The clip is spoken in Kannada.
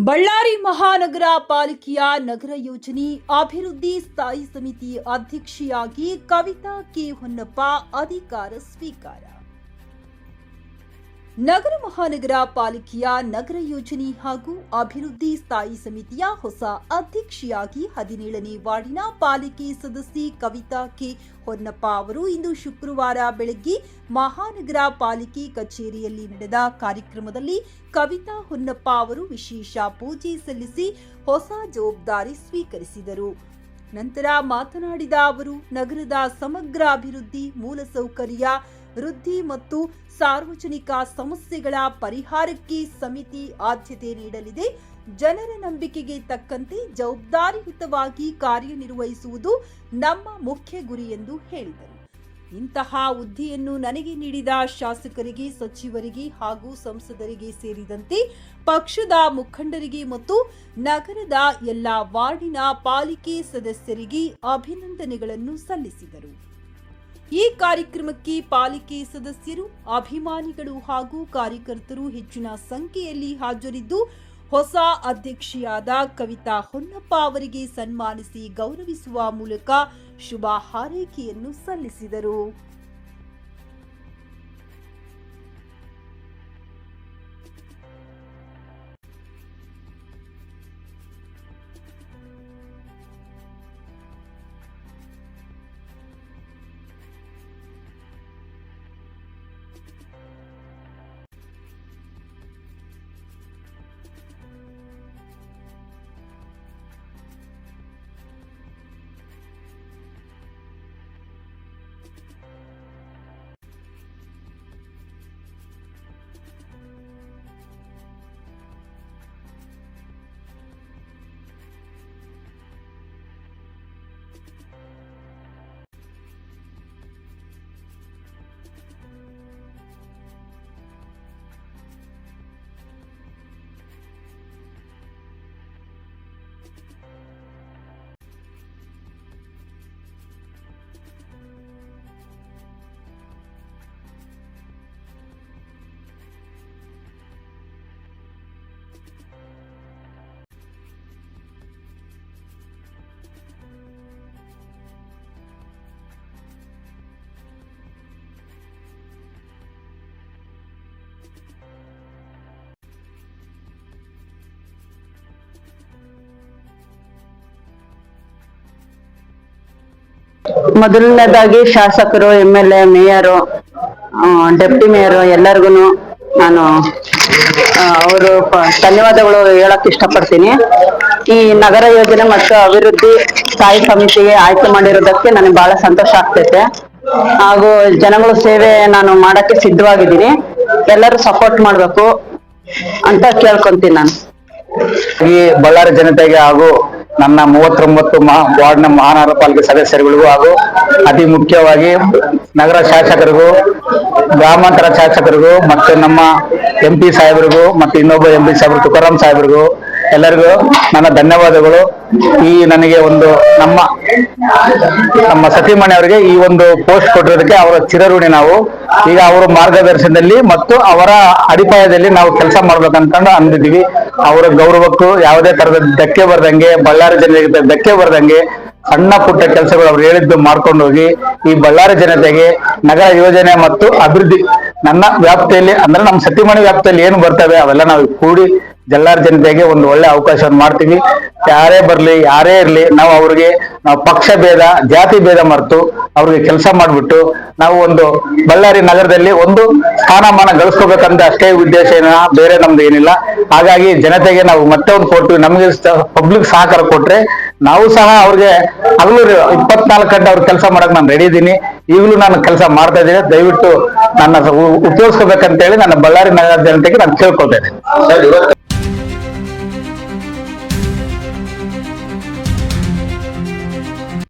ಬಳ್ಳಾರಿ ಮಹಾನಗರ ಪಾಲಿಕೆಯ ನಗರ ಯೋಜನೆ ಅಭಿವೃದ್ಧಿ ಸ್ಥಾಯಿ ಸಮಿತಿ ಅಧ್ಯಕ್ಷೆಯಾಗಿ ಕವಿತಾ ಕೆ ಹೊನ್ನಪ್ಪ ಅಧಿಕಾರ ಸ್ವೀಕಾರ ನಗರ ಮಹಾನಗರ ಪಾಲಿಕೆಯ ನಗರ ಯೋಜನೆ ಹಾಗೂ ಅಭಿವೃದ್ಧಿ ಸ್ಥಾಯಿ ಸಮಿತಿಯ ಹೊಸ ಅಧ್ಯಕ್ಷೆಯಾಗಿ ಹದಿನೇಳನೇ ವಾರ್ಡಿನ ಪಾಲಿಕೆ ಸದಸ್ಯೆ ಕವಿತಾ ಕೆ ಹೊನ್ನಪ್ಪ ಅವರು ಇಂದು ಶುಕ್ರವಾರ ಬೆಳಗ್ಗೆ ಮಹಾನಗರ ಪಾಲಿಕೆ ಕಚೇರಿಯಲ್ಲಿ ನಡೆದ ಕಾರ್ಯಕ್ರಮದಲ್ಲಿ ಕವಿತಾ ಹೊನ್ನಪ್ಪ ಅವರು ವಿಶೇಷ ಪೂಜೆ ಸಲ್ಲಿಸಿ ಹೊಸ ಜವಾಬ್ದಾರಿ ಸ್ವೀಕರಿಸಿದರು. ನಂತರ ಮಾತನಾಡಿದ ಅವರು, ನಗರದ ಸಮಗ್ರ ಅಭಿವೃದ್ಧಿ ಮೂಲಸೌಕರ್ಯ ವೃದ್ಧಿ ಮತ್ತು ಸಾರ್ವಜನಿಕ ಸಮಸ್ಯೆಗಳ ಪರಿಹಾರಕ್ಕೆ ಸಮಿತಿ ಆದ್ಯತೆ ನೀಡಲಿದೆ. ಜನರ ನಂಬಿಕೆಗೆ ತಕ್ಕಂತೆ ಜವಾಬ್ದಾರಿಯುತವಾಗಿ ಕಾರ್ಯನಿರ್ವಹಿಸುವುದು ನಮ್ಮ ಮುಖ್ಯ ಗುರಿ ಎಂದು ಹೇಳಿದರು. ಇಂತಹ ಹುದ್ದೆಯನ್ನು ನನಗೆ ನೀಡಿದ ಶಾಸಕರಿಗೆ, ಸಚಿವರಿಗೆ ಹಾಗೂ ಸಂಸದರಿಗೆ ಸೇರಿದಂತೆ ಪಕ್ಷದ ಮುಖಂಡರಿಗೆ ಮತ್ತು ನಗರದ ಎಲ್ಲ ವಾರ್ಡಿನ ಪಾಲಿಕೆ ಸದಸ್ಯರಿಗೆ ಅಭಿನಂದನೆಗಳನ್ನು ಸಲ್ಲಿಸಿದರು. ಈ ಕಾರ್ಯಕ್ರಮಕ್ಕೆ ಪಾಲಿಕೆ ಸದಸ್ಯರು, ಅಭಿಮಾನಿಗಳು ಹಾಗೂ ಕಾರ್ಯಕರ್ತರು ಹೆಚ್ಚಿನ ಸಂಖ್ಯೆಯಲ್ಲಿ ಹಾಜರಿದ್ದು, ಹೊಸ ಅಧ್ಯಕ್ಷೆಯಾದ ಕವಿತಾ ಹೊನ್ನಪ್ಪ ಅವರಿಗೆ ಸನ್ಮಾನಿಸಿ ಗೌರವಿಸುವ ಮೂಲಕ ಶುಭ ಹಾರೈಕೆಯನ್ನು ಸಲ್ಲಿಸಿದರು. ಮೊದಲನೇದಾಗಿ ಶಾಸಕರು M L A, mayor deputy mayor ಎಲ್ಲರಿಗೂ ನಾನು ಅವರು ಧನ್ಯವಾದಗಳು ಹೇಳಕ್ ಇಷ್ಟಪಡ್ತೀನಿ. ಈ ನಗರ ಯೋಜನೆ ಮತ್ತು ಅಭಿವೃದ್ಧಿ ಸ್ಥಾಯಿ ಸಮಿತಿಗೆ ಆಯ್ಕೆ ಮಾಡಿರೋದಕ್ಕೆ ನನಗೆ ಬಹಳ ಸಂತೋಷ ಆಗ್ತೈತೆ. ಹಾಗೂ ಜನಗಳ ಸೇವೆ ನಾನು ಮಾಡಕ್ಕೆ ಸಿದ್ಧವಾಗಿದ್ದೀನಿ. ಎಲ್ಲರೂ ಸಪೋರ್ಟ್ ಮಾಡ್ಬೇಕು ಅಂತ ಕೇಳ್ಕೊಂತೀನಿ ನಾನು. ಈ ಬಳ್ಳಾರಿ ಜನತೆಗೆ ಹಾಗೂ ನನ್ನ ಮೂವತ್ತೊಂಬತ್ತು ಮಹಾ ವಾರ್ಡ್ನ ಮಹಾನಗರ ಪಾಲಿಕೆ ಸದಸ್ಯರುಗಳಿಗೂ ಹಾಗೂ ಅತಿ ಮುಖ್ಯವಾಗಿ ನಗರ ಶಾಸಕರಿಗೂ, ಗ್ರಾಮಾಂತರ ಶಾಸಕರಿಗೂ, ಮತ್ತು ನಮ್ಮ ಎಂ ಪಿ ಸಾಹೇಬರಿಗೂ, ಮತ್ತು ಇನ್ನೊಬ್ಬ ಎಂ ಪಿ ಸಾಹೇಬರು ತುಕಾರಾಮ್ ಸಾಹೇಬರಿಗೂ ಎಲ್ಲರಿಗೂ ನನ್ನ ಧನ್ಯವಾದಗಳು. ಈ ನನಗೆ ಒಂದು ನಮ್ಮ ನಮ್ಮ ಸತೀಮಣಿ ಅವರಿಗೆ ಈ ಒಂದು ಪೋಸ್ಟ್ ಕೊಟ್ಟಿರೋದಕ್ಕೆ ಅವರ ಚಿರಋಣಿ ನಾವು. ಈಗ ಅವರ ಮಾರ್ಗದರ್ಶನದಲ್ಲಿ ಮತ್ತು ಅವರ ಅಡಿಪಾಯದಲ್ಲಿ ನಾವು ಕೆಲಸ ಮಾಡ್ಬೇಕಂತಂದು ಅಂದಿದ್ದೀವಿ. ಅವರ ಗೌರವಕ್ಕೂ ಯಾವುದೇ ತರದ ಧಕ್ಕೆ ಬರ್ದಂಗೆ, ಬಳ್ಳಾರಿ ಜನರಿಗೆ ಧಕ್ಕೆ ಬರ್ದಂಗೆ ಸಣ್ಣ ಪುಟ್ಟ ಕೆಲಸಗಳು ಅವ್ರು ಹೇಳಿದ್ದು ಮಾಡ್ಕೊಂಡು ಹೋಗಿ, ಈ ಬಳ್ಳಾರಿ ಜನತೆಗೆ ನಗರ ಯೋಜನೆ ಮತ್ತು ಅಭಿವೃದ್ಧಿ ನನ್ನ ವ್ಯಾಪ್ತಿಯಲ್ಲಿ, ಅಂದ್ರೆ ನಮ್ಮ ಸತಿಮಣಿ ವ್ಯಾಪ್ತಿಯಲ್ಲಿ ಏನು ಬರ್ತವೆ ಅವೆಲ್ಲ ನಾವು ಕೂಡಿ ಜಲ್ಲಾರ್ ಜನತೆಗೆ ಒಂದು ಒಳ್ಳೆ ಅವಕಾಶವನ್ನು ಮಾಡ್ತೀವಿ. ಯಾರೇ ಬರ್ಲಿ, ಯಾರೇ ಇರ್ಲಿ, ನಾವು ಅವ್ರಿಗೆ, ನಾವು ಪಕ್ಷ ಭೇದ, ಜಾತಿ ಭೇದ ಮರೆತು ಅವ್ರಿಗೆ ಕೆಲಸ ಮಾಡ್ಬಿಟ್ಟು ನಾವು ಒಂದು ಬಳ್ಳಾರಿ ನಗರದಲ್ಲಿ ಒಂದು ಸ್ಥಾನಮಾನ ಗಳಿಸ್ಕೋಬೇಕಂತ ಅಷ್ಟೇ ಉದ್ದೇಶ ಏನ, ಬೇರೆ ನಮ್ದು ಏನಿಲ್ಲ. ಹಾಗಾಗಿ ಜನತೆಗೆ ನಾವು ಮತ್ತೆ ಒಂದು ಕೊಡ್ತೀವಿ ನಮಗೆ ಪಬ್ಲಿಕ್ ಸಹಕಾರ ಕೊಟ್ರೆ ನಾವು ಸಹ ಅವ್ರಿಗೆ ಹಗಲು ಇಪ್ಪತ್ನಾಲ್ಕು ಗಂಟೆ ಅವ್ರ ಕೆಲಸ ಮಾಡಕ್ ನಾನು ರೆಡಿ ಇದ್ದೀನಿ. ಈಗಲೂ ನಾನು ಕೆಲಸ ಮಾಡ್ತಾ ಇದ್ದೀನಿ. ದಯವಿಟ್ಟು ನನ್ನ ಉಪಯೋಗಿಸ್ಕೋಬೇಕಂತ ಹೇಳಿ ನನ್ನ ಬಳ್ಳಾರಿ ನಗರ ಜನತೆಗೆ ನಾನು ಕೇಳ್ಕೊಳ್ತಾ ಇದ್ದೀನಿ.